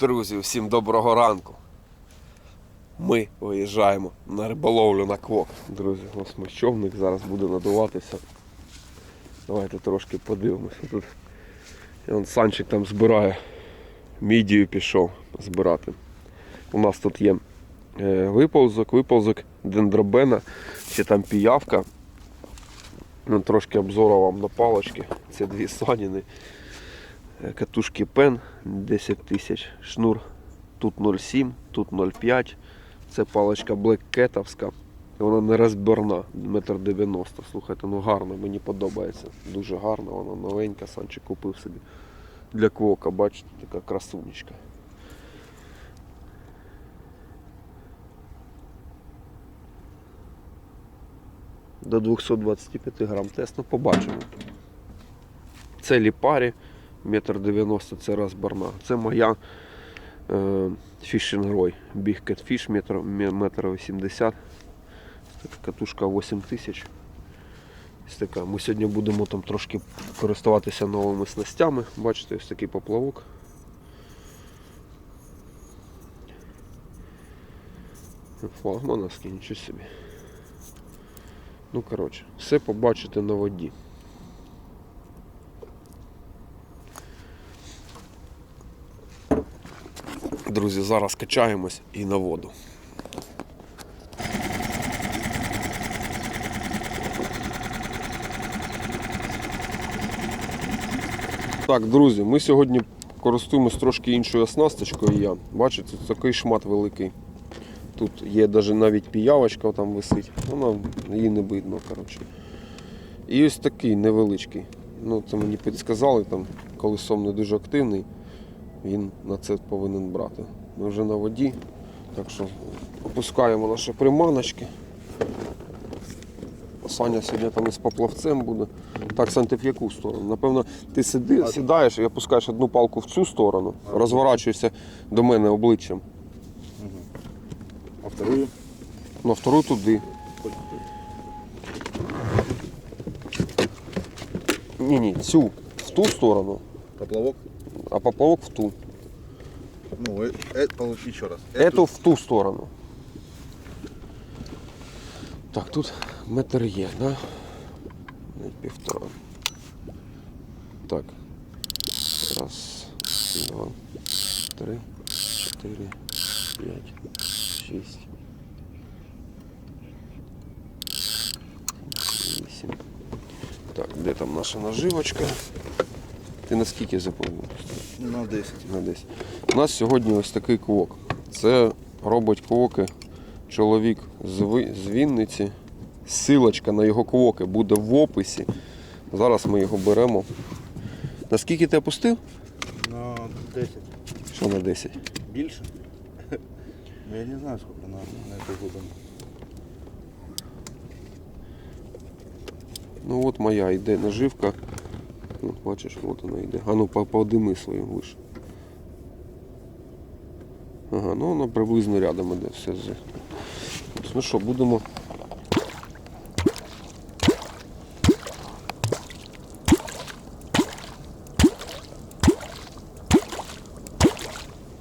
Друзі, всім доброго ранку. Ми виїжджаємо на риболовлю на квок. Друзі, ось мій човник зараз буде надуватися. Давайте трошки подивимося. Тут і он Санчик там збирає. Мідію пішов збирати. У нас тут є е, виползок, виползок дендробена, ще там піявка. Ну, трошки обзору вам на палочки. Це дві саніни. Е, Катушки пен 10 тисяч, шнур тут 0,7, тут 0,5. Це паличка Catовська. Вона не розбірна, метр 90. Слухайте, ну гарно, мені подобається. Дуже гарно, вона новенька, Санчик купив собі. Для квока, бачите, така красунечка. До 225 грам тест, ну побачимо. Це ліпарі, метр 90 це розборна. Це моя е, фішинг-рой. Big Catfish, метр, ме- метр 80. Катушка 8 тисяч. Ось така. Ми сьогодні будемо там трошки користуватися новими снастями. Бачите, ось такий поплавок. Флагмановський, нічого собі. Ну, коротше, все побачите на воді. Друзі, зараз качаємось і на воду. Так, друзі, ми сьогодні користуємось трошки іншою оснасточкою я. Бачите, тут такий шмат великий. Тут є навіть піявочка там висить. Вона її не видно, коротше. І ось такий невеличкий. Ну, це мені підсказали, там, коли сом не дуже активний, він на це повинен брати. Ми вже на воді, так що опускаємо наші приманочки. Саня сьогодні там із поплавцем буде. Так, Сань, ти в яку сторону? Напевно, ти сиди, сідаєш і опускаєш одну палку в цю сторону, розворачуєшся до мене обличчям, А вторую? ну, а втору туди. Ні, ні, цю в ту сторону, Поплавок? а поплавок в ту. Ну, э, э, получи еще раз. Эту в ту сторону. Так, тут метр є, да? Навіть півтора. Так. Раз, два, три, чотири, п'ять, шість. Вісім. Так, де там наша наживочка? Ти наскільки заповнив? На 10. на десь. У нас сьогодні ось такий квок. Це робить квоки чоловік з, Вінниці. Силочка на його квоки буде в описі. Зараз ми його беремо. Наскільки ти опустив? На 10. Що на 10? Більше? Ну, Я не знаю, сколько на, на эту глубину. Ну от моя йде наживка. От, бачиш, от вона йде. А ну по- подими свою вище. Ага, ну воно приблизно рядом іде все з. Ну що, будемо.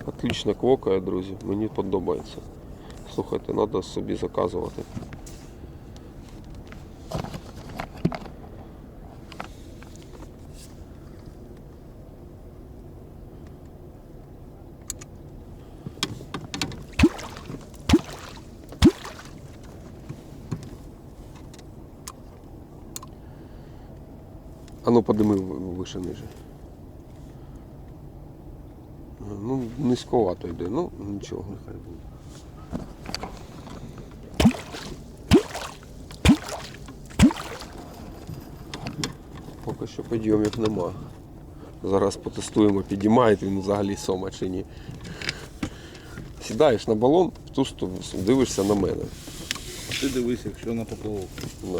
Отлично квокає, друзі. Мені подобається. Слухайте, треба собі заказувати. А ну подими в- ниже. Ну, низьковато йде, ну нічого. Нехай буде. Поки що підйомів нема. Зараз потестуємо, підіймає він взагалі сома чи ні. Сідаєш на балон, в ту сторону, дивишся на мене. Ти дивись, якщо на поплавок. Да.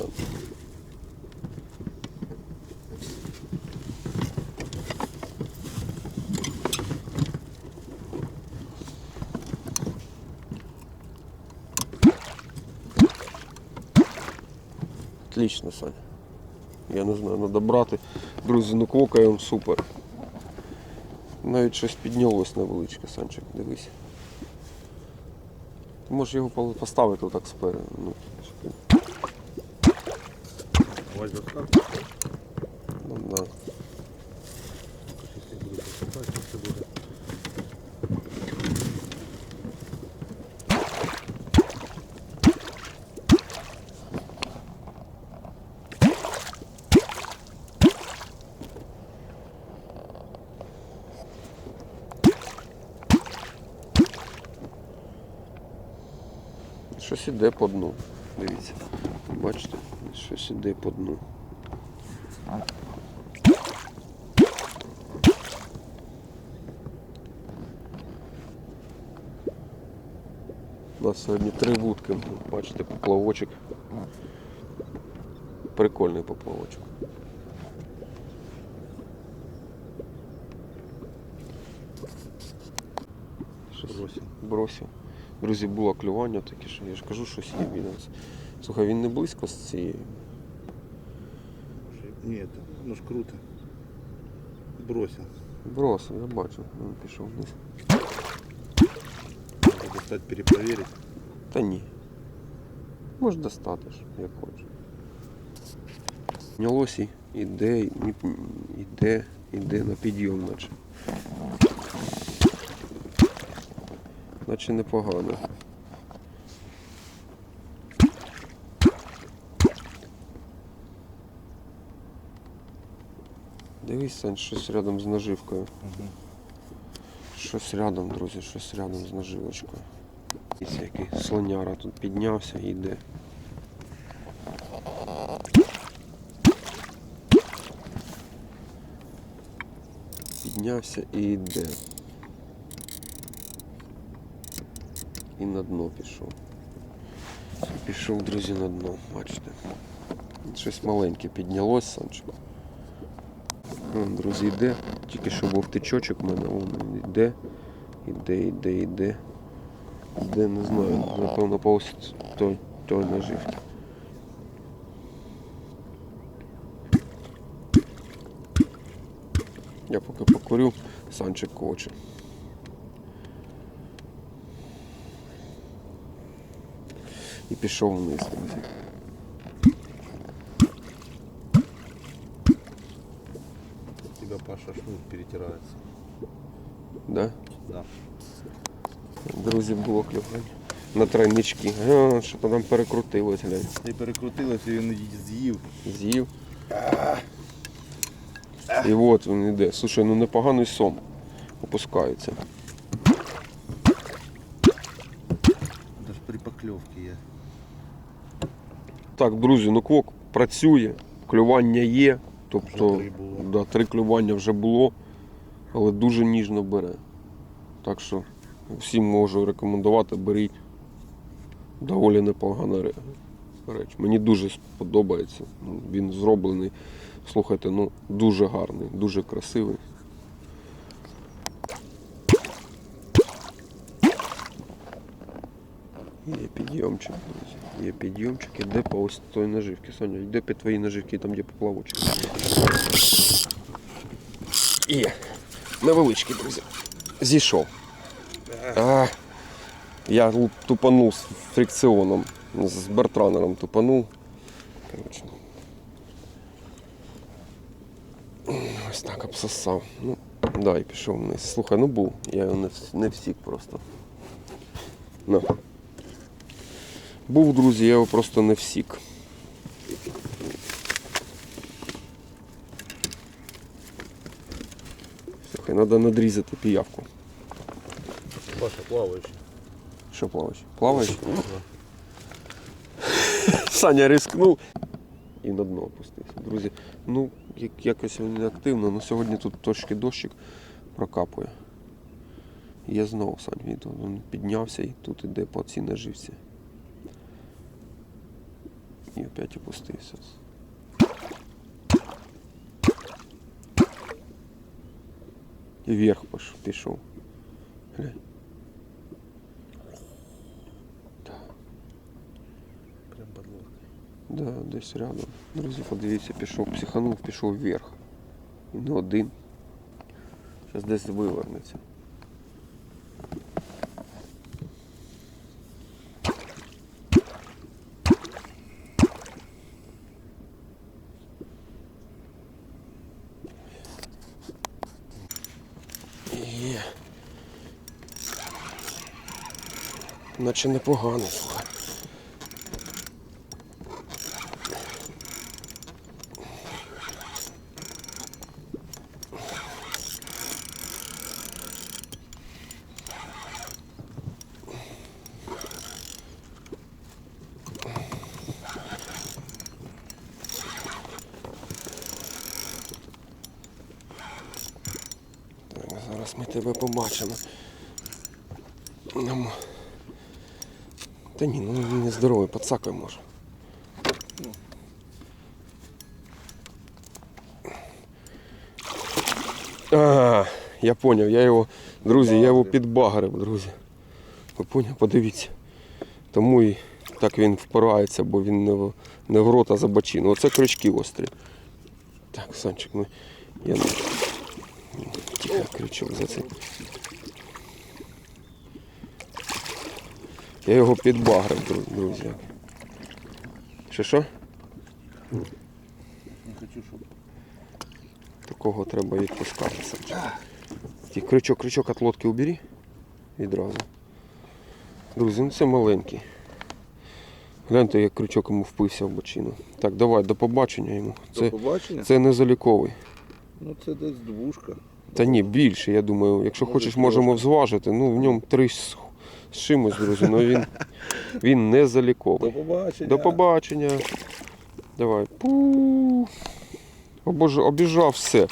Отлично, Саня. Я не знаю, треба брати. Друзі, ну квокає він супер. Навіть щось піднялось невеличке, Санчик, дивись. Ти можеш його поставити отак спереду. Ну, да. Якщо буду посипати, то це буде. Щось іде по дну. Дивіться. Бачите? Щось іде по дну. У нас сьогодні три вудки. Бачите, поплавочок. Прикольний поплавочок. Щось Бросив. Друзі, було клювання таке, що я ж кажу, щось є біля нас. Слухай, він не близько з цією. Ні, ну ж круто. Бросив. Бросив, я бачу. Він пішов вниз. Треба достати, перепровірити. Та ні. Може достати ж, як хочеш. Нялось і іде, іде, іде на підйом, наче. Наче непогано. Дивись, Сань, щось рядом з наживкою. Угу. Щось рядом, друзі, щось рядом з наживочкою. Дивіться, який слоняра тут піднявся і йде. Піднявся і йде. І на дно пішов. Пішов, друзі, на дно, бачите. Щось маленьке піднялось, Санчик. Вон, друзі, йде. Тільки що був тичочок в мене, вон йде. Іде, іде, іде. Іде, не знаю. Напевно, по ось той, той наживки. Я поки покурю, Санчик коче. І пішов вниз, друзі. У тебя Паша шнур перетирается. Да? Да. Друзі, було клювання. На тройнички. А, що то там перекрутилось, глянь. І перекрутилось, і він з'їв. З'їв. І от він йде. Слушай, ну непоганий сом. Опускається. Так, друзі, ну квок працює, клювання є. Тобто, три. Да, три клювання вже було, але дуже ніжно бере. Так що всім можу рекомендувати, беріть. Доволі непогана ре- реч. Мені дуже сподобається. Він зроблений, слухайте, ну дуже гарний, дуже красивий. Є підйомчик. Є підйомчик, іде по ось той наживки. Соня, йде під твої наживки, там де поплавочок. Є. Невеличкий, друзі. Зійшов. А, я тупанув з фрикціоном. З бертранером тупанув. Коротше. Ось так обсосав. Ну, да, і пішов вниз. Слухай, ну був. Я його не, не всік просто. На. Був, друзі, я його просто не всік. Слухай, треба надрізати піявку. Паша плаваючий. Що плаваєш? Плаваєш? Саня рискнув і на дно опустився. Друзі, ну як, якось він активно, але сьогодні тут трошки дощик прокапує. Я знову Сань, він, він піднявся і тут іде по цій наживці. І опять опустився. І вверх пош- пішов. Глянь. Прям под лодкой. Да, десь рядом. Друзі, подивіться, пішов, психанув, пішов вверх. І не один. Зараз десь вивернеться. Наче. Так, зараз ми тебе побачимо. Нам... Та ні, ну він не здоровий, подсакай може. А, я поняв, я його, друзі, я його підбагрив, друзі. Ви поняв, подивіться. Тому і так він впирається, бо він не не в рот, а за бочину. Оце крючки острі. Так, Санчик, ми. Я. Тихо, крючок за цей. Я його підбагрив, друзі. Що що? Не хочу, щоб Такого треба відпускати Ті, крючок, крючок від лодки убери відразу. Друзі, ну це маленький. Гляньте, як крючок йому впився в бочину. Так, давай, до побачення йому. До Це, побачення. це не заліковий. Ну це десь двушка. Та ні, більше, я думаю. Якщо Може, хочеш, можемо зважити. Ну, в ньому три з, чимось, друзі, але він, він не До побачення. До побачення. Давай. Пу. О Боже, обіжав все.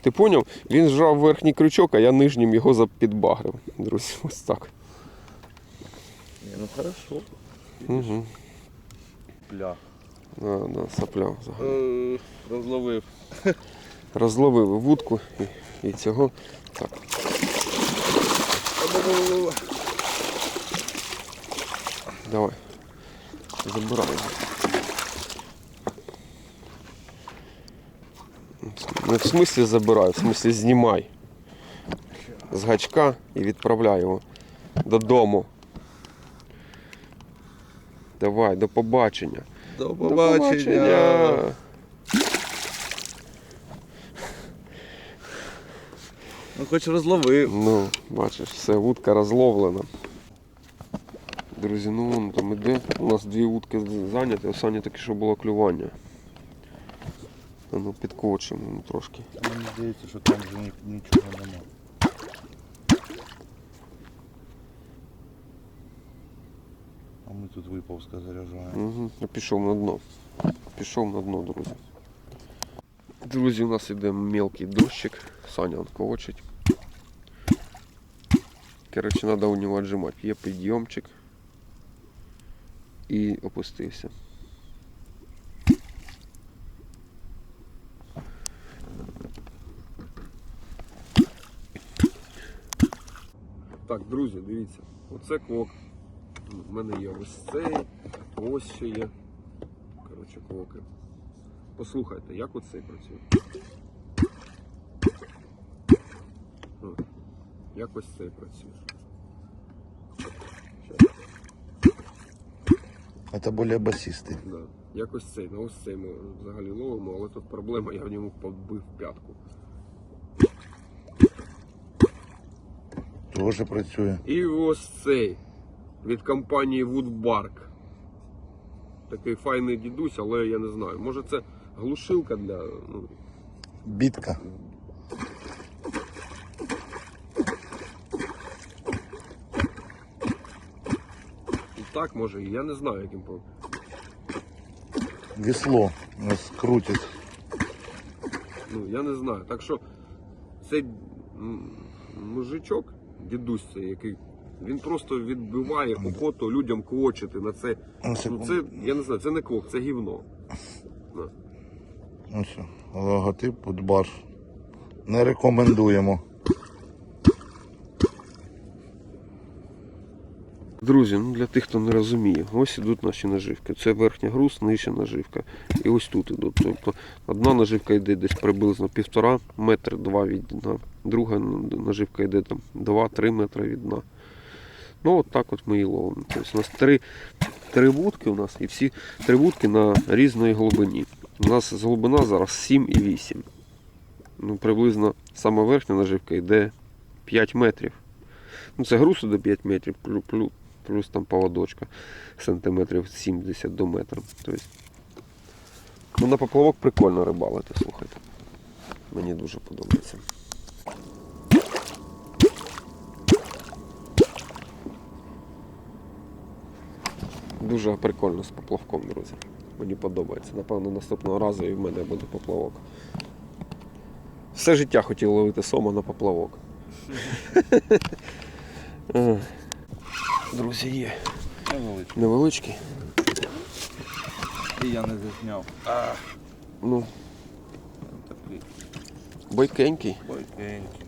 Ти поняв? Він жав верхній крючок, а я нижнім його запідбагрив. Друзі, ось так. Ні, ну хорошо. Угу. Пля. Да, да, сапля взагалі. Е, Розловив. Вудку і, і цього. Так. Давай. Забирай. Не в смислі забирай, в смислі знімай з гачка і відправляй його додому. Давай, до побачення. До До побачення. Ну хоч розловив. Ну, бачиш, все, вудка розловлена. Друзі, ну вон там іде. У нас дві вудки зайняті, останнє таке, що було клювання. Ну, підкочимо трошки. Мені здається, що там вже ні- нічого нема. А ми тут виповзка заряджаємо. Угу. Пішов на дно. Пішов на дно, друзі. Друзі, у нас іде мелкий дощик. Саня он колочить. Коротше, треба у нього віджимати. Є підйомчик. І опустився. Так, друзі, дивіться. Оце квок. У мене є ось цей, ось ще є. Коротше, квоки. Послухайте, як оцей працює. Як ось цей працює. Це більш басісти. да. Як ось цей. Ну ось цей ми взагалі ловимо, але тут проблема, я в ньому побив п'ятку. Тоже працює. І ось цей від компанії Woodbark. Такий файний дідусь, але я не знаю. Може це глушилка для. Ну, Бітка. Так може, я не знаю, яким по. Весло нас крутить. Ну, я не знаю. Так що цей мужичок, дідусь цей, який. Він просто відбиває охоту людям квочити на це. Ну, Ну, це, я не знаю, це не квок, це гівно. На. Ось, логотип Будбар. Не рекомендуємо. Друзі, ну для тих, хто не розуміє, ось ідуть наші наживки. Це верхня груз, нижча наживка. І ось тут ідуть. Тобто одна наживка йде десь приблизно півтора метр, два від дна. Друга наживка йде там 2-3 метри від дна. Ну от так от ми її ловимо. Тобто у нас три, три вудки у нас і всі три вудки на різної глибині. У нас глибина зараз 7 і 8. Ну, приблизно сама верхня наживка йде 5 метрів. Ну, це груз до 5 метрів, плюс, там поводочка сантиметрів 70 до метра. Тобто, ну, на поплавок прикольно рибалити, слухайте. Мені дуже подобається. Дуже прикольно з поплавком, друзі. Мені подобається. Напевно, наступного разу і в мене буде поплавок. Все життя хотів ловити сома на поплавок. Друзі, є. Невеличкий. Невеличкий. І я не засняв. Ну, Такий бойкенький. бойкенький.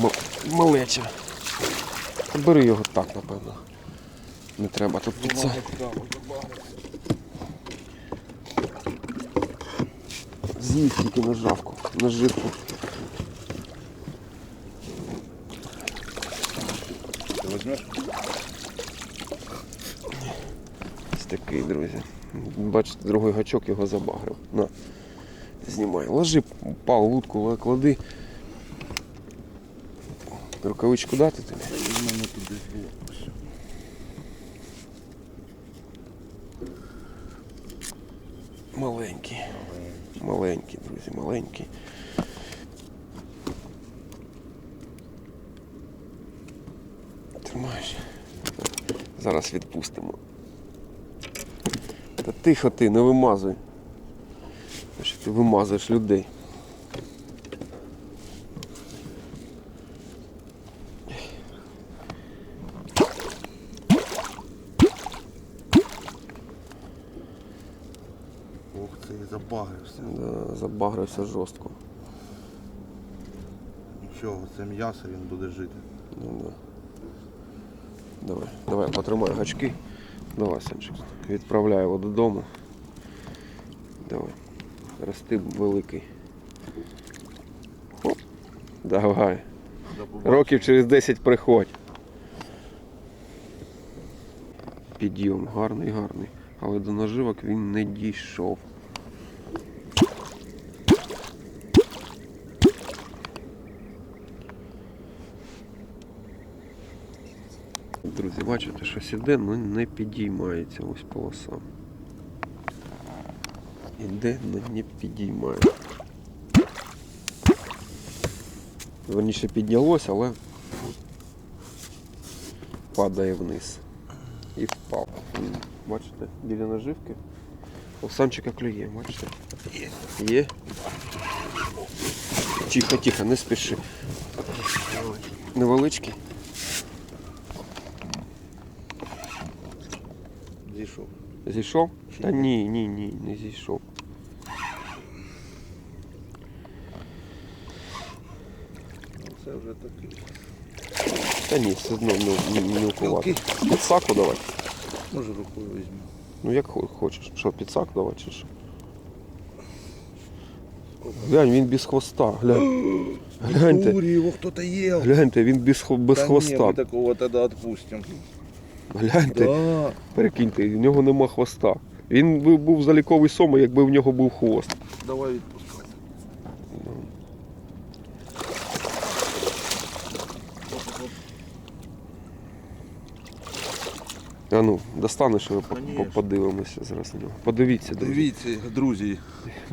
Ма- Малеча. Бери його так, напевно. Не треба тут під це. З'їв тільки нажавку, наживку. Ти візьмеш? Ось такий, друзі. Бачите, другий гачок його забагрив. На. Знімай. Ложи пал, вудку клади. Рукавичку дати тобі? Маленький. Маленький, друзі, маленький. Тримаєш. Зараз відпустимо. Та тихо ти, не вимазуй. Що ти вимазуєш людей. Да, жорстко. Нічого, це м'ясо, він буде жити. Ну, да. Давай, давай, потримай гачки. Давай, Санчик. Відправляй його додому. Давай. Рости великий. Хоп. Давай. Років через 10 приходь. Підйом гарний, гарний. Але до наживок він не дійшов. Друзі, бачите, щось іде, але не підіймається ось полоса. Іде, але не підіймає. Верніше піднялось, але падає вниз. І впав. Бачите, біля наживки. У Санчика клює, бачите? Є. Є. Тихо, тихо, не спіши. Невеличкий. Зійшов. Та ні, ні, ні, не зійшов. Це вже такий. Та ні, все одно не, не, не укувати. Мілкий. Підсаку давай. Може рукою візьму. Ну як хочеш. Що, підсак давай чи що? Глянь, він без хвоста. Глянь. Гляньте. Его кто-то ел. Гляньте, він без, хво- без Да не, хвоста. мы такого тогда отпустим. Гляньте, Да. перекиньте, в нього нема хвоста. Він був заліковий сома, якби в нього був хвост. Давай відпускай. А ну, достанеш його, по- по- Конечно. подивимося зараз на нього. Подивіться, друзі. Дивіться, друзі.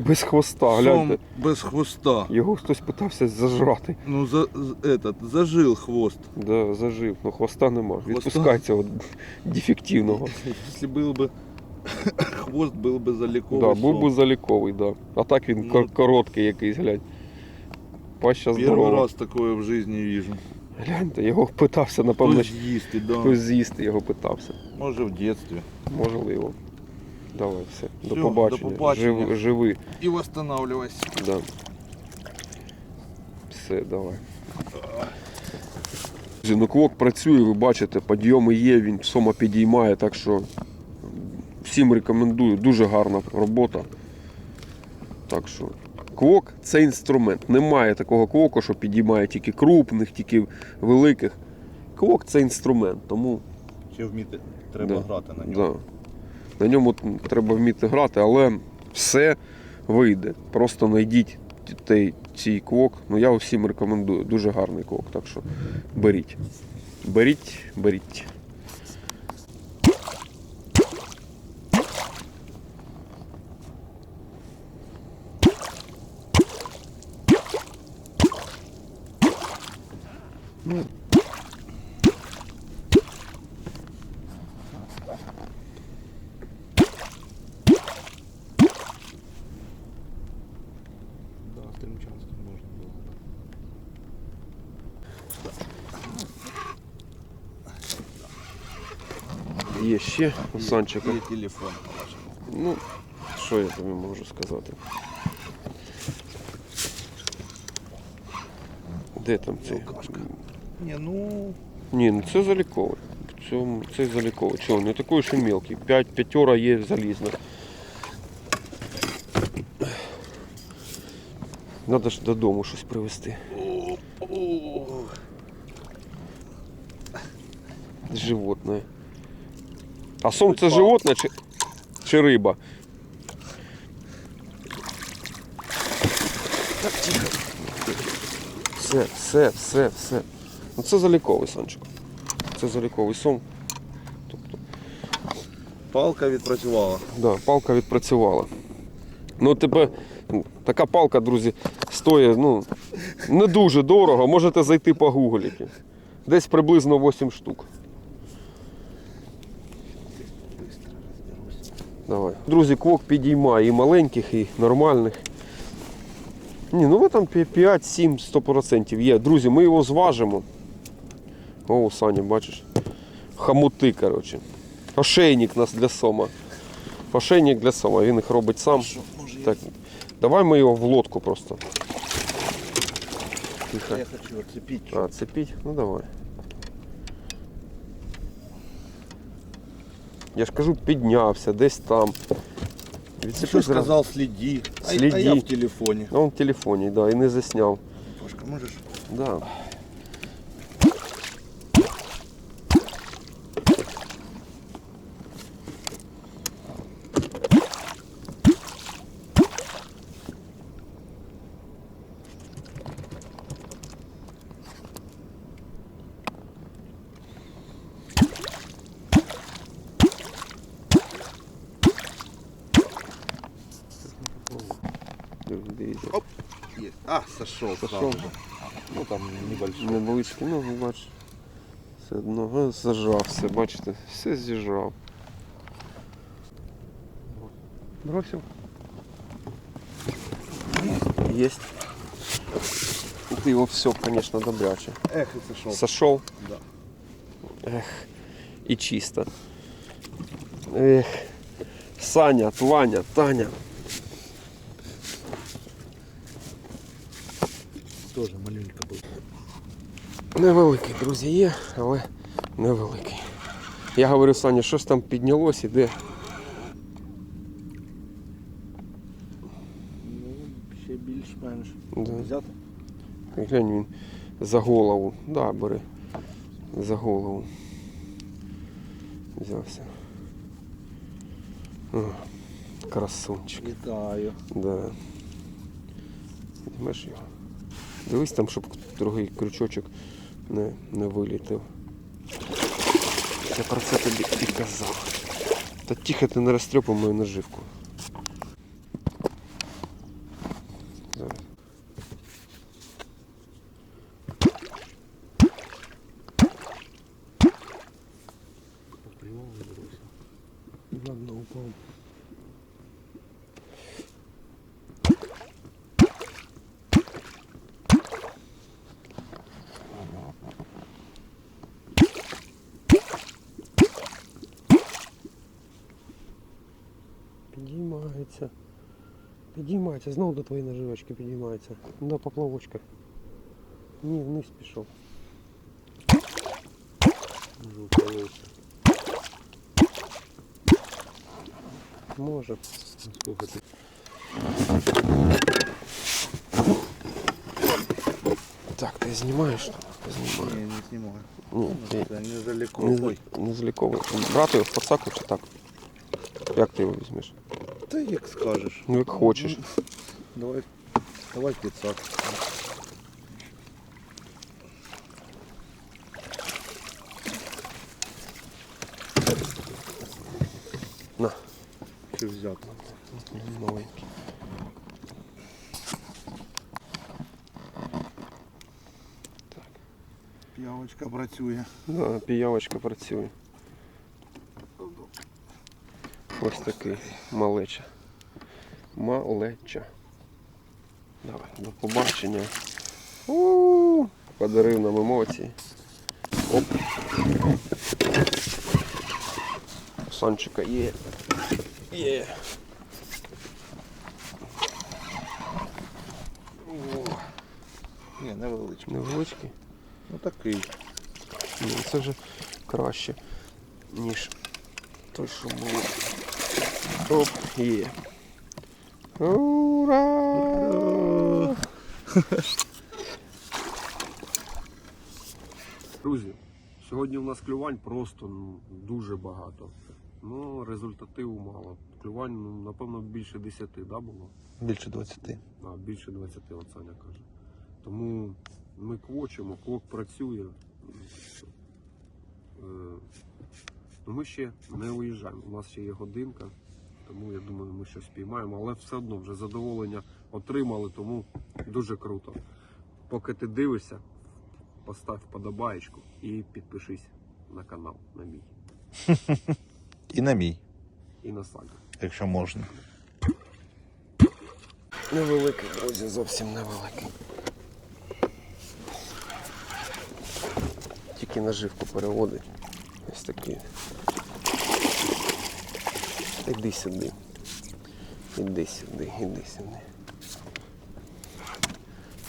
Без хвоста, гляньте. Сом без хвоста. Його хтось питався зажрати. Ну, за, з- этот, зажил хвост. Да, зажив, ну хвоста нема. Хвоста? Відпускай цього дефективного. Если был бы хвост, был бы заликовый Да, був би сом. заліковий, да. А так він Ну. кор- короткий якийсь, глянь. Паща Первый здорова. раз такое в жизни вижу. Гляньте, його питався, напевно, Хтось їсти, да. хтось з'їсти його питався. Може в детстве. Можливо. Давай, все. До Всё, побачення. до побачення. Жив, живи. И восстанавливайся. Да. Все, давай. Друзі, Ну, квок працює, ви бачите, підйоми є, він сома підіймає, так що всім рекомендую. Дуже гарна робота. Так що квок це інструмент. Немає такого квоку, що підіймає тільки крупних, тільки великих. Квок це інструмент, тому Ще вміти треба Да, грати на ньому. Да. На ньому треба вміти грати, але все вийде. Просто знайдіть цей квок. Ну я всім рекомендую. Дуже гарний квок. Так що беріть. Беріть, беріть. ще у Санчика. І телефон. Ну, що я тобі можу сказати? Де там цей? Не, ну... Ні, ну це заліковий. В цьому це заліковий. Чого, не такий ще мелкий. П'ять п'ятьора є залізна. Надо ж додому щось привезти. Животне. А сом це животне чи, чи риба? Так, тихо. Все, все, все, все. Ну це заліковий сончик. Це заліковий сом. Тобто, Палка відпрацювала. да, палка відпрацювала. Ну, тебе така палка, друзі, стоїть ну, не дуже дорого. Можете зайти по гугліки. Десь приблизно 8 штук. Давай. Друзі, квок підіймає і маленьких, і нормальних. Ні, ну ви там 5-7 100% є. Друзі, ми його зважимо. О, Саня, бачиш. Хамути, коротше. Ошейник у нас для сома. Ошейник для сома, він їх робить сам. Так, давай ми його в лодку просто. Тихо. я хочу оцепить. А, цепить? Ну давай. Я ж кажу, піднявся, десь там. Ты Що что зразу. сказал, следи. А, а я в телефоне. А он в телефоні, да, і не засняв. Пашка, можешь? Да. Невеличкий, ну бач. Все одно е, зажав все, бачите, все з'їжджав. Бросив. Есть. Ты его все, конечно, добряче. Эх, и сошел. Сошел. Да. Эх, и чисто. Эх, Саня, Тваня, Таня. Тоже маленько был. Невеликий, друзі, є, але невеликий. Я говорю, Саня, щось там піднялось, іде. Ну, ще більш-менш. Да. Взяти? Глянь він за голову. Да, бери. За голову. Взявся. О, красунчик. Вітаю. Да. Візьмеш його. Дивись там, щоб другий крючочок не, не вилітив. Я про це тобі і казав. Та тихо ти не розтрьопай мою наживку. Підіймається, знову до твоєї наживочки підіймається. Да, поплавочка. Ні, вниз пішов. Може, уколився. Може. Слухайте. Так, ти знімаєш там? Знімаю. Не, не снимаю. Ні, ти Это недалеко. не, Ой, з- не зліковий. Брати його в пацаку чи так? Як ти його візьмеш? ты як скажешь. Ну як хочеш. Давай, давай 500. На. Чи взяти? Маленький. П'явочка працює. Да, піявочка працює. Ось такий малеча. Малеча. Давай, до побачення. У -у -у, Подарив нам емоції. Оп. Санчика є. Є. Ні, невеличкий. невеличкий. Ну такий. Ні, це вже краще, ніж той, що було. Оп, є. Ура! Друзі, сьогодні у нас клювань просто ну, дуже багато. Ну, результативу мало. Клювань, ну, напевно, більше 10, да, було? Більше 20. А, більше 20, от Саня каже. Тому ми квочимо, квок працює. Е, Ну, ми ще не уїжджаємо. У нас ще є годинка, тому я думаю, ми щось піймаємо, але все одно вже задоволення отримали, тому дуже круто. Поки ти дивишся, постав вподобаєчку і підпишись на канал на мій І на мій, і на Саню. якщо можна. Невеликий, друзі, зовсім невеликий. Тільки наживку переводить. Ось такий. Іди сюди. Іди сюди, іди сюди.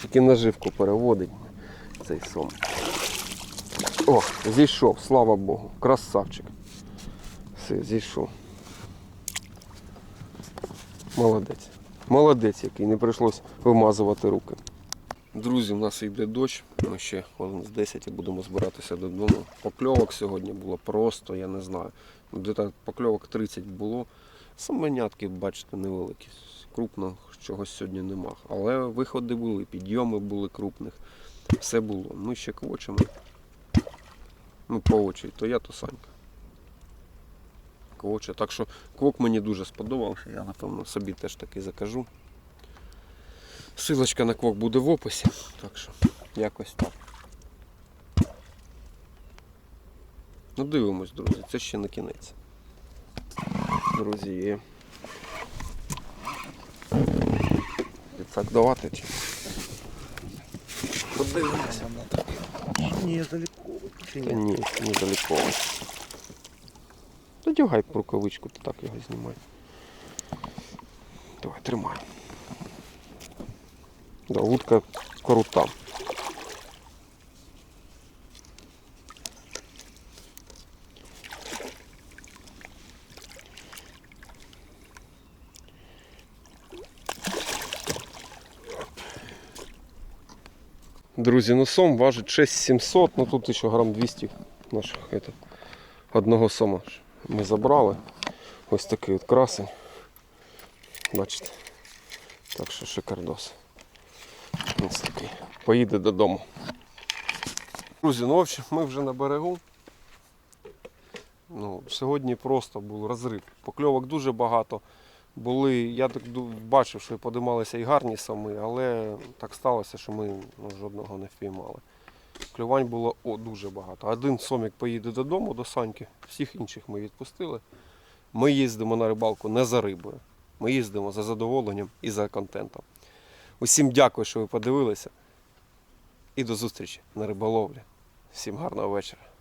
Тільки наживку переводить цей сом. О, зійшов, слава Богу. Красавчик. Все, зійшов. Молодець. Молодець, який не прийшлось вимазувати руки. Друзі, у нас йде дощ. Ми ще хвилин з 10 і будемо збиратися додому. Покльовок сьогодні було просто, я не знаю. Де покльовок 30 було. Саменятки, бачите, невеликі. Крупно чогось сьогодні нема. Але виходи були, підйоми були крупних. Все було. Ми ще квочимо. Ну, по то я, то Санька. Квоче. Так що квок мені дуже сподобався. Я напевно собі теж такий закажу. Силочка на квок буде в описі. Так що якось так. Ну дивимось, друзі, це ще не кінець. Друзі, є. Підсак давати чи? Подивимося. Ні, далеко. Чи Та ні? ні, недалеко. Надягай рукавичку, ти так його знімай. Давай, тримай. Да, вудка крута. Друзі, ну сом важить 6700, ну тут ще грам 200 наших это, одного сома ми забрали. Ось такий от красень. Бачите. Так що шикардос. Ось такий. Поїде додому. Друзі, ну в общем, ми вже на берегу. Ну, сьогодні просто був розрив. Покльовок дуже багато. Були, я так бачив, що подималися і гарні сами, але так сталося, що ми ну, жодного не впіймали. Клювань було о, дуже багато. Один сомік поїде додому до Саньки, всіх інших ми відпустили. Ми їздимо на рибалку не за рибою. Ми їздимо за задоволенням і за контентом. Усім дякую, що ви подивилися. І до зустрічі на риболовлі. Всім гарного вечора.